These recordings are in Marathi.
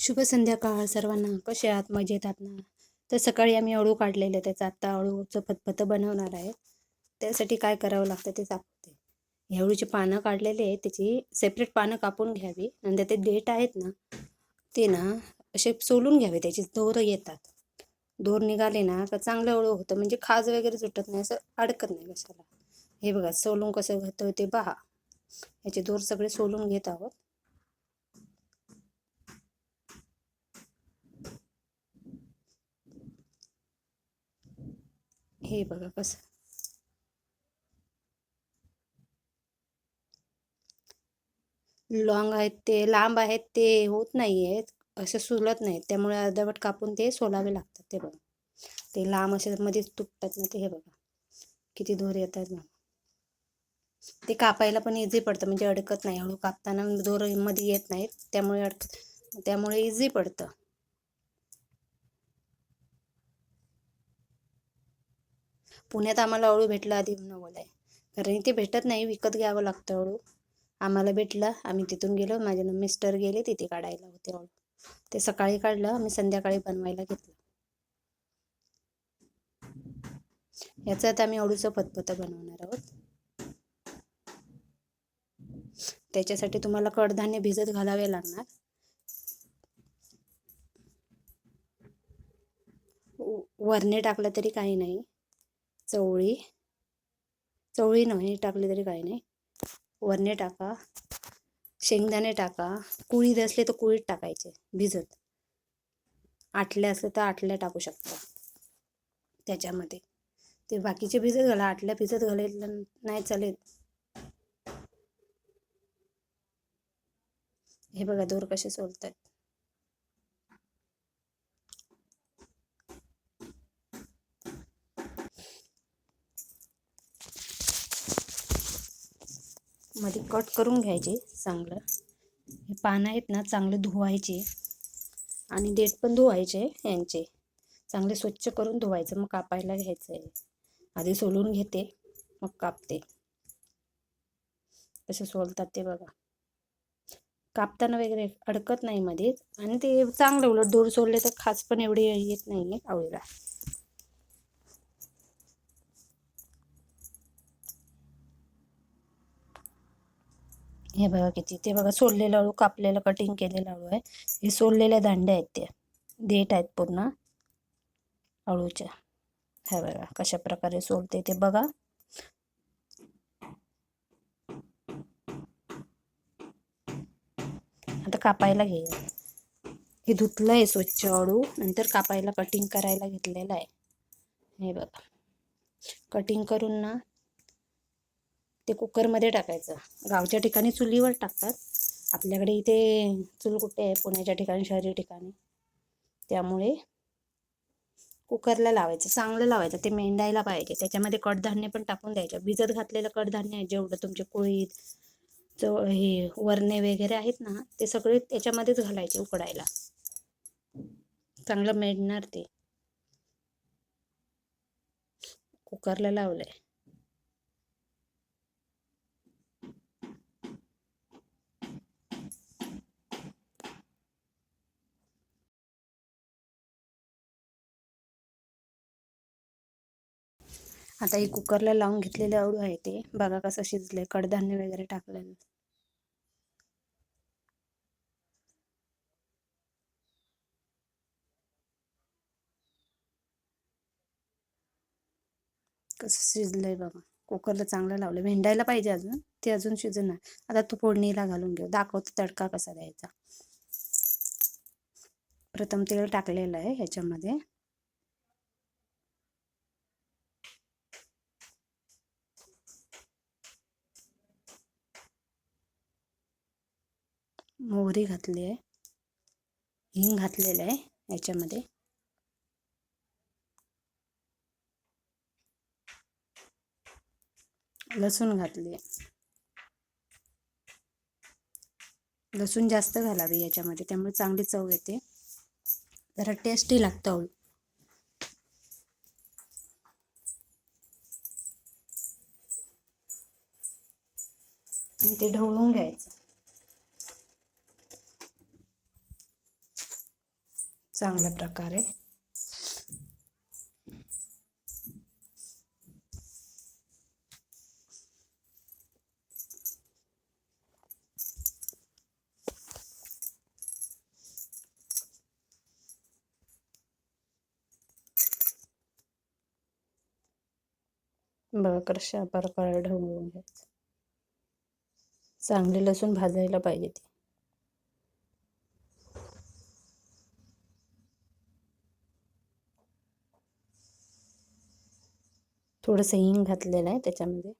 शुभ संध्याकाळ सर्वांना. कसे आहात? मजेत आहात ना? तर सकाळी आम्ही अळू काढलेले त्याचं आत्ता अळूचं फतफतं बनवणार आहे. त्यासाठी काय करावं लागतं ते दाखवते. हे अळूची पानं काढलेले आहे त्याची सेपरेट पानं कापून घ्यावी. आणि ते देठ आहेत ना ते ना असे सोलून घ्यावे. त्याची दोरं येतात. दोर निघाले ना का चांगलं अळू होतं. म्हणजे खाज वगैरे सुटत नाही. असं अडकत नाही कशाला हे बघा सोलून कसं घेतो ते पहा. याचे दोर सगळे सोलून घेत आहोत. हे बघा कसं. लॉंग आहेत ते लांब आहेत ते होत नाही आहेत असे सुलत नाहीत. त्यामुळे अर्धवट कापून ते सोलावे लागतात ते बघा. ते लांब असे मध्येच तुटतात ना ते हे बघा. किती दोर येतात ना ते कापायला पण इझी पडतं म्हणजे अडकत नाही. हळू कापताना दोरमध्ये येत नाहीत त्यामुळे अडक त्यामुळे इझी पडतं. पुण्यात आम्हाला अळू भेटला आधी नवल आहे कारण इथे भेटत नाही विकत घ्यावं लागतं अळू आम्हाला भेटलं आम्ही तिथून गेलो माझे मिस्टर गेले तिथे काढायला होते अळू ते सकाळी काढलं आम्ही संध्याकाळी बनवायला घेतलं. याच्यात आम्ही अळूचं पतपत बनवणार आहोत. त्याच्यासाठी तुम्हाला कडधान्य भिजत घालावे लागणार. वरणे टाकलं तरी काही नाही. चवळी चवळी नाही टाकली तरी काही नाही. वरणे टाका शेंगदाणे टाका कुळीत असले तर कुळीत टाकायचे भिजत. आटल्या असले तर आटल्या टाकू शकता त्याच्यामध्ये. ते बाकीचे भिजत घाला आटल्या भिजत घालायला नाही चालेल. हे बघा दोर कसे सोलतात मध्ये कट करून घ्यायचे चांगलं. हे पानं आहेत ना चांगले धुवायचे आणि देठ पण धुवायचे यांचे. चांगले स्वच्छ करून धुवायचं मग कापायला घ्यायचं आहे आधी सोलून घेते मग कापते. कसे सोलतात ते बघा. कापताना वगैरे अडकत नाही मध्ये आणि ते चांगलं उलट दूर सोडले तर खास पण एवढे येत नाही आहे आवडीला हे बघा किती. ते बघा सोललेलं अळू कापलेलं कटिंग केलेलं अळू आहे. हे सोललेल्या दांड्या आहेत त्या. देठ आहेत पूर्ण अळूच्या. हे बघा कशा प्रकारे सोलते ते बघा. आता कापायला घे हे धुतलं आहे स्वच्छ अळू. नंतर कापायला कटिंग करायला घेतलेलं आहे. हे बघा. कटिंग करून ना ते कुकरमध्ये टाकायचं. गावच्या ठिकाणी चुलीवर टाकतात. आपल्याकडे इथे चूल कुठे आहे? पुण्याच्या ठिकाणी शहरी ठिकाणी. त्यामुळे कुकरला लावायचं चांगलं लावायचं. ते मेंढायला पाहिजे. त्याच्यामध्ये कडधान्य पण टाकून द्यायचं. भिजत घातलेलं कडधान्य आहे. जेवढं तुमचे कुळीत चव हे वरणे वगैरे आहेत ना ते सगळे त्याच्यामध्येच घालायचे उकडायला. चांगलं मेळणार ते. कुकरला लावलंय. आता हे कुकरला लावून घेतलेले अळू आहे ते. बघा कसं शिजले कडधान्य वगैरे टाकलेलं. कसं शिजलंय बघा. कुकरला चांगलं लावलं भेंडायला पाहिजे अजून. ते अजून शिजणार. आता तू फोडणीला घालून घेऊ. दाखवतो तडका कसा द्यायचा. प्रथम तेल टाकलेलं आहे ह्याच्यामध्ये. मोहरी घातली आहे. हिंग घातलेलं आहे याच्यामध्ये. लसूण घातली लसूण जास्त घालावी याच्यामध्ये त्यामुळे चांगली चव येते. जरा टेस्टी लागतं हो. आणि ते ढवळून घ्यायचं. चांगल्या प्रकारे. बघा कशा प्रकारे ढवळून घ्यायचं चांगली लसूण भाजायला पाहिजे ते. थोडंसं हिंग घातलेलं आहे त्याच्यामध्ये.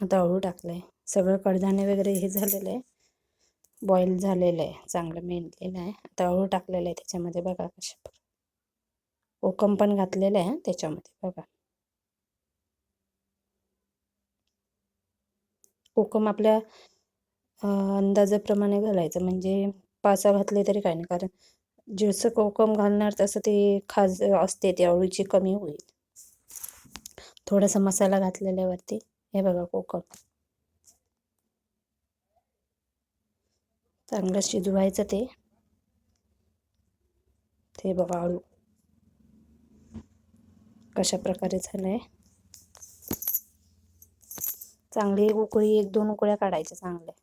आता अळू आहे सगळं कडधान्य वगैरे हे झालेलं आहे. बॉईल झालेलं आहे. चांगलं मेनलेलं आहे. आता अळू टाकलेलं आहे त्याच्यामध्ये बघा कशा ओकम पण घातलेलं आहे त्याच्यामध्ये बघा. कोकम आपल्या अंदाजाप्रमाणे घालायचं. म्हणजे पाचा घातले तरी काय नाही. कारण जसं कोकम घालणार तसं ते खाज असते. ते अळूची कमी होईल. थोडासा मसाला घातलेल्यावरती. हे बघा कोकम. चांगलं शिजवायचं ते. ते बघा आळू कशा प्रकारे झालंय. चांगली उकळी एक दोन उकळ्या काढायच्या चांगल्या.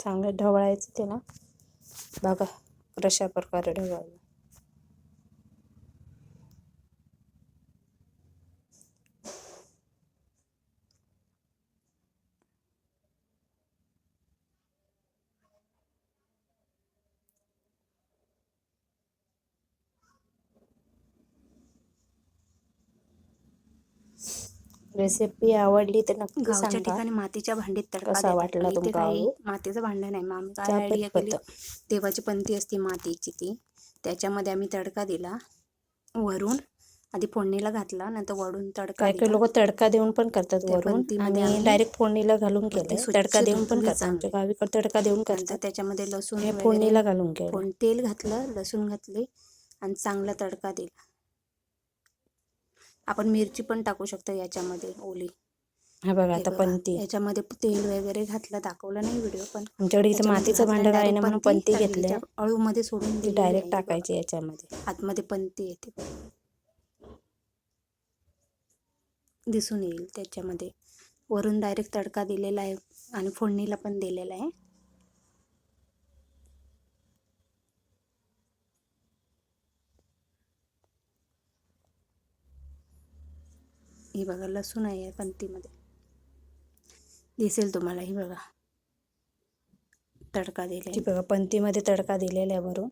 चांगलं ढवळायचं त्याला बघा कशा प्रकारे ढवळलं रेसिपी आवडली तर नक्की गावच्या सांगा ठिकाणी मातीच्या भांडीत तडका कसा देतात. वाटला पण इथे तुमका काही आळू? मातीचं भांडं नाही मग आम्ही काय आयडिया केली. देवाची पंथी असते मातीची ती त्याच्यामध्ये आम्ही तडका दिला वरून आधी फोडणीला घातला नंतर वरून तडका काय दिला. लोक तडका देऊन पण करतात त्या वरून पंक्तीमध्ये आणि आम्ही डायरेक्ट फोडणीला घालून केलं स्वच्छ तडका देऊन पण धुतले करतात आमच्या चांगले. गावीकडे तडका देऊन नंतर करतात त्याच्यामध्ये लसूण हे वगैरे फोडणीला घालून केलं तेल घातलं लसूण घातले आणि चांगला तडका दिला आपण मिरची पण टाकू शकतो याच्यामध्ये ओली. हा बघा आता पंती याच्यामध्ये तेल वगैरे घातलं दाखवलं नाही व्हिडिओ पण. आमच्याकडे इथे मातीचं घातलं भांडं आहे ना म्हणून पंती घेतले त्याच्या अळूमध्ये सोडून ती डायरेक्ट. टाकायची याच्यामध्ये. आतमध्ये पंती येते. दिसून येईल त्याच्यामध्ये. वरून डायरेक्ट तडका दिलेला आहे आणि फोडणीला पण दिलेला आहे. ही बघा लसूण आहे पंथीमध्ये दिसेल तुम्हाला ही बघा. तडका ती दिले बघा पंथीमध्ये तडका दिलेला आहे वरून.